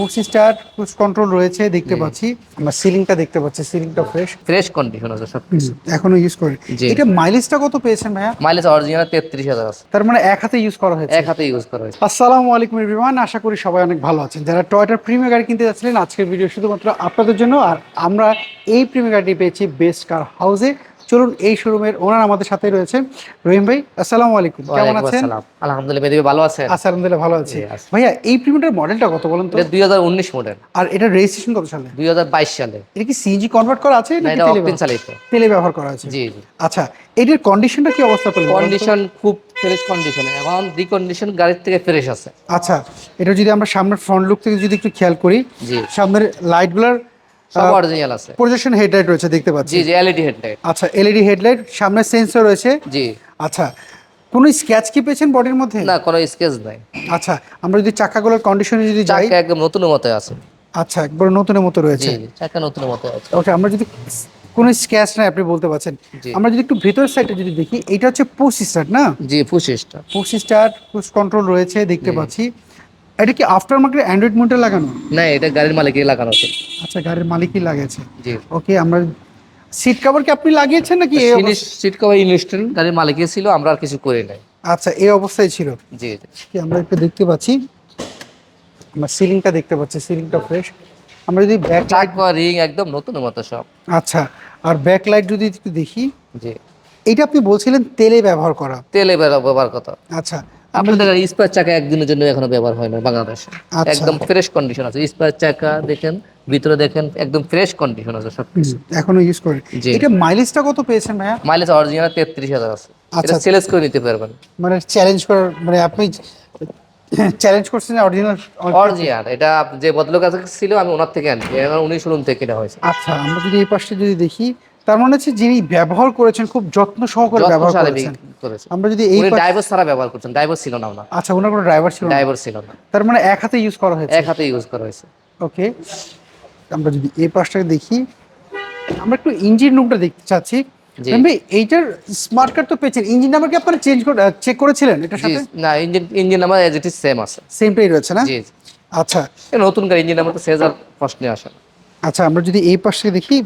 পুসি star cruise control রয়েছে দেখতে পাচ্ছি। আমরা সিলিংটা দেখতে পাচ্ছি সিলিংটা ফ্রেশ ফ্রেশ কন্ডিশন আছে সব এখনও ইউজ করে। এটা মাইলেজটা কত পেয়েছেন ভাইয়া? মাইলেজ অরিজিনাল তেত্রিশ হাজার আছে। তার মানে এক হাতে ইউজ করা হয়েছে। এক হাতে ইউজ করা হয়েছে। আসসালামু আলাইকুম এভরিওয়ান আশা করি সবাই অনেক ভালো আছেন। যারা টয়টার প্রিমিয়ার গাড়ি কিনতে যাচ্ছিলেন আজকের ভিডিও শুধুমাত্র আপনাদের জন্য আর আমরা এই প্রিমিয়ার গাড়িটি পেয়েছি বেস্ট কার হাউসে চলুন এই শোরুমের ওনার আমাদের সাথে রয়েছেন রহিম ভাই আসসালামু আলাইকুম। কেমন আছেন? আলহামদুলিল্লাহ মেদিবে ভালো আছেন? আচ্ছা আলহামদুলিল্লাহ ভালো আছি। ভাইয়া এই প্রিমিয়ার মডেলটা কত বলেন তো? এটা দুই হাজার উনিশ মডেল। আর এটা রেজিস্ট্রেশন কত সালে? দুই হাজার বাইশ সালে। এটা কি সিএনজি কনভার্ট করা আছে না নাকি এটা তেলে অকটেন চালিত। তেলে ব্যবহার করা আছে। জি জি। আচ্ছা এটার কন্ডিশনটা কি অবস্থা বলেন কন্ডিশন খুব ফ্রেশ কন্ডিশনে এখন রিকন্ডিশন গাড়ির থেকে ফ্রেশ আছে। আচ্ছা এটা যদি আমরা সামনের ফ্রন্ট লুক থেকে যদি একটু খেয়াল করি সামনের লাইটগুলোর সব অরিজিনাল আছে। প্রজেকশন হেডলাইট রয়েছে দেখতে পাচ্ছি। জি জি এলইডি হেডলাইট আচ্ছা এলইডি হেডলাইট সামনে সেন্সর রয়েছে। জি। আচ্ছা কোনো স্ক্যাচ কি পেয়েছেন বডির মধ্যে? না কোনো স্কেচ নাই। আচ্ছা আমরা যদি চাকাগুলোর কন্ডিশনে যদি যাই। চাকা একদম নতুন মতো আছে। আচ্ছা একবার নতুনের মতো রয়েছে। চাকা নতুন মতো আছে। ওকে আমরা যদি কোনো স্ক্যাচ নাই আপনি বলতে পারছেন। আমরা যদি একটু ভেতর সাইডে যদি দেখি এটা হচ্ছে পুশ স্টার্ট না? জি পঁচিশটা পুশ স্টার্ট পুশ কন্ট্রোল রয়েছে দেখতে পাচ্ছি। এটা কি আফটার মার্কেট অ্যান্ড্রয়েড মোটর লাগানো? না এটা গাড়ির মালিকের লাগানো আছে। আচ্ছা গাড়ির মালিকই লাগিয়েছে। জি। ওকে আমরা সিট কভার কি আপনি লাগিয়েছেন নাকি সিট কভার ইনস্টল গাড়ির মালিকের ছিল আমরা আর কিছু করি নাই। আচ্ছা এই অবস্থায় ছিল? জি কি আমরা একটু দেখতে পাচ্ছি। আমরা সিলিংটা দেখতে পাচ্ছি সিলিংটা ফ্রেশ আমরা যদি ব্যাক লাইট রিং একদম নতুন মতো সব। আচ্ছা আর ব্যাক লাইট যদি একটু দেখি। জি। এটা আপনি বলছিলেন তেলে ব্যবহার করা। তেলে ব্যবহার কথা আচ্ছা। আপনাদের স্পার চাকা একদিনের জন্য এখনও ব্যবহার হয় না বাংলাদেশে। আচ্ছা। একদম ফ্রেশ কন্ডিশন আছে। স্পার চাকা দেখেন ভিতরে দেখেন একদম ফ্রেশ কন্ডিশন আছে সব কিছু এখনও ইউজ করে জি। এটা মাইলেজটা কত পেয়েছেন ভাইয়া? মাইলেজ অরিজিনাল তেত্রিশ হাজার আছে। আচ্ছা। এটা সেলেস করে নিতে পারবেন। মানে চ্যালেঞ্জ করার মানে আপনি চ্যালেঞ্জ করছেন অরিজিনাল অরিজিনাল এটা যে ভদ্রলোক কাছে ছিল আমি ওনার থেকে আনছি। এবার উনি শোরুম থেকে কেনা হয়েছে। আচ্ছা আমরা যদি এই পাশে যদি দেখি তার মানে হচ্ছে যিনি ব্যবহার করেছেন খুব যত্ন সহকারে ব্যবহার করেছেন। করেছে। আমরা যদি এই ড্রাইভার ছাড়া ব্যবহার করছেন ড্রাইভার ছিল না ওনার। আচ্ছা ওনার কোনো ড্রাইভার ছিল ড্রাইভার ছিল না। তার মানে এক হাতে ইউজ করা হয়েছে। এক হাতে ইউজ করা হয়েছে। ওকে আমরা যদি এই পাশটাকে দেখি আমরা একটু ইঞ্জিন রুমটা দেখতে চাচ্ছি। এইটার স্মার্ট কার্ড তো পেয়েছেন। ইঞ্জিন নাম্বার কি আপনারা চেঞ্জ চেক করেছিলেন এটার সাথে? না engine engine number as it is same আছে। সেমটাই রয়েছে না? জি আচ্ছা। নতুন গাড়ি ইঞ্জিন নাম্বার তো সেজার ফার্স্ট নিয়ে আসে আচ্ছা আমরা যদি এই পাশে দেখি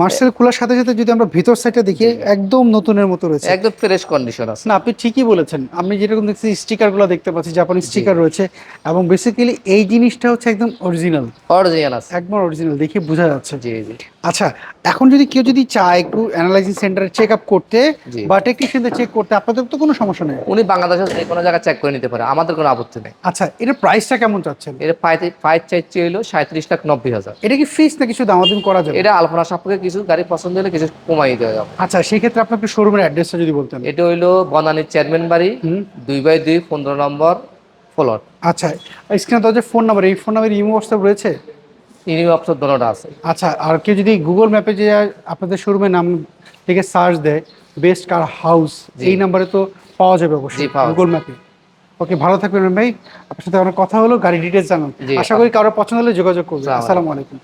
মার্সেল খোলার সাথে সাথে যদি আমরা ভিতর সাইডটা দেখি একদম নতুনের মতো রয়েছে। একদম ফ্রেশ কন্ডিশন আছে। না আপনি ঠিকই বলেছেন। আমি যেরকম দেখছি স্টিকারগুলো দেখতে পাচ্ছি জাপানি স্টিকার রয়েছে। এবং বেসিক্যালি এই জিনিসটা হচ্ছে একদম অরিজিনাল অরিজিনাল আছে। একদম অরিজিনাল দেখে বোঝা যাচ্ছে। জি জি। আচ্ছা এখন যদি কেউ যদি চায় একটু অ্যানালাইজিং সেন্টারে চেক আপ করতে। বা টেকনিশিয়ানদের চেক করতে আপনাদের তো কোনো সমস্যা নেই? উনি বাংলাদেশের যে কোনো জায়গায় চেক করে নিতে পারে আমাদের কোনো আপত্তি নেই। আচ্ছা এটার প্রাইসটা কেমন চাচ্ছেন? ফাইভ ফাইভ চাইছে হলো সাঁত্রিশ লাখ নব্বই হাজার। এটা কি ফিক্স না কিছু দামাদামি করা যাবে? এটা আলপনা সাপেক্ষে কিছু গাড়ি পছন্দ হলে কিছু কমাই দেওয়া যাবে। আচ্ছা সেই ক্ষেত্রে আপনাকে শোরুমের অ্যাড্রেসটা যদি বলতেন। এটা হইল বনানীর চেয়ারম্যান বাড়ি। দুই বাই দুই পনেরো নম্বর ফ্লোর আচ্ছা স্ক্রিনে তো যে ফোন নাম্বার এই ফোন নাম্বার ইমো হোয়াটসঅ্যাপ রয়েছে? অপশন দোনোটা আছে। আচ্ছা আর কেউ যদি গুগল ম্যাপে যে আপনাদের শোরুমের নাম থেকে সার্চ দেয় বেস্ট কার হাউস এই নাম্বারে তো পাওয়া যাবে অবশ্যই গুগল ম্যাপে ওকে ভালো থাকবেন ভাই। আপনার সাথে আমার কথা হলো গাড়ি ডিটেলস জানান। আশা করি কারও পছন্দ হলে যোগাযোগ করবেন। আসসালামু আলাইকুম।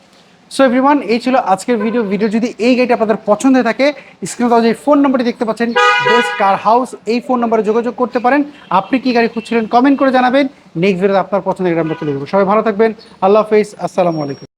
সো এভরিওয়ান এই ছিল আজকের ভিডিও ভিডিও যদি এই গাড়িটা আপনাদের পছন্দ হয়ে থাকে স্ক্রিনে দেওয়া যে ফোন নাম্বারটি দেখতে পাচ্ছেন বেস্ট কার হাউস এই ফোন নাম্বারে যোগাযোগ করতে পারেন। আপনি কি গাড়ি খুঁজছিলেন কমেন্ট করে জানাবেন। নেক্সট ভিডিওতে আপনার পছন্দের গাড়ি আমরা তুলে দেবো সবাই ভালো থাকবেন। আল্লাহ হাফেজ। আসসালামু আলাইকুম।